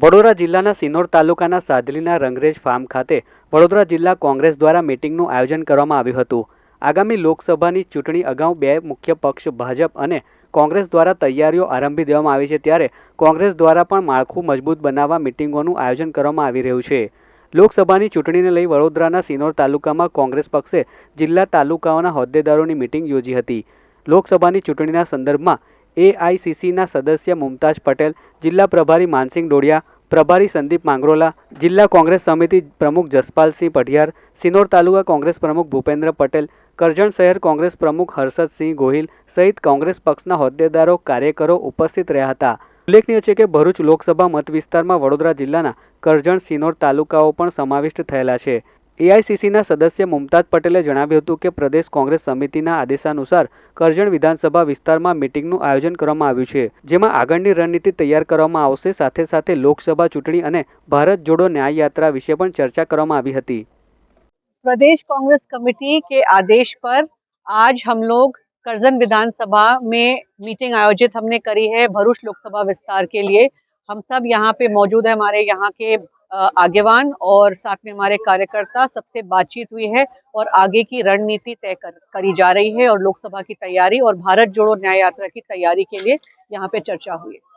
વડોદરા જિલ્લાના સિનોર તાલુકાના સાદલીના રંગરેજ ફાર્મ ખાતે વડોદરા જિલ્લા કોંગ્રેસ દ્વારા મિટિંગનું આયોજન કરવામાં આવ્યું હતું. આગામી લોકસભાની ચૂંટણી અગાઉ બે મુખ્ય પક્ષ ભાજપ અને કોંગ્રેસ દ્વારા તૈયારીઓ આરંભી દેવામાં આવી છે ત્યારે કોંગ્રેસ દ્વારા પણ માળખું મજબૂત બનાવવા મિટિંગોનું આયોજન કરવામાં આવી રહ્યું છે. લોકસભાની ચૂંટણીને લઈ વડોદરાના સિનોર તાલુકામાં કોંગ્રેસ પક્ષે જિલ્લા તાલુકાઓના હોદ્દેદારોની મિટિંગ યોજી હતી. લોકસભાની ચૂંટણીના સંદર્ભમાં એઆઈસીસીના સદસ્ય મુમતાજ પટેલ, જિલ્લા પ્રભારી માનસિંહ ડોડિયા, પ્રભારી સંદીપ માંગરોલા, જિલ્લા કોંગ્રેસ સમિતિ પ્રમુખ જસપાલસિંહ પઢિયાર, સિનોર તાલુકા કોંગ્રેસ પ્રમુખ ભૂપેન્દ્ર પટેલ, કરજણ શહેર કોંગ્રેસ પ્રમુખ હર્ષદસિંહ ગોહિલ સહિત કોંગ્રેસ પક્ષના હોદ્દેદારો, કાર્યકરો ઉપસ્થિત રહ્યા હતા. ઉલ્લેખનીય છે કે ભરૂચ લોકસભા મત વિસ્તારમાં વડોદરા જિલ્લાના કરજણ સિનોર તાલુકાઓ પણ સમાવિષ્ટ થયેલા છે. એઆઈસીસીના સદસ્ય મુમતાજ પટેલે જણાવ્યું હતું કે પ્રદેશ કોંગ્રેસ સમિતિના આદેશાનુસાર કરજણ વિધાનસભા વિસ્તારમાં મિટિંગનું આયોજન કરવામાં આવ્યું છે જેમાં આગળની રણનીતિ તૈયાર કરવામાં આવશે સાથે સાથે લોકસભા ચૂંટણી અને ભારત જોડો ન્યાય યાત્રા વિશે પણ ચર્ચા કરવામાં આવી હતી प्रदेश कांग्रेस कमेटी के आदेश पर आज हम लोग करजन विधानसभा में मीटिंग आयोजित हमने करी है भरूच लोकसभा विस्तार के लिए हम सब यहाँ पे मौजूद है हमारे यहाँ के अ, आगेवान और साथ में हमारे कार्यकर्ता सबसे बातचीत हुई है और आगे की रणनीति तय कर, करी जा रही है और लोकसभा की तैयारी और भारत जोड़ो न्याय यात्रा की तैयारी के लिए यहाँ पे चर्चा हुई है।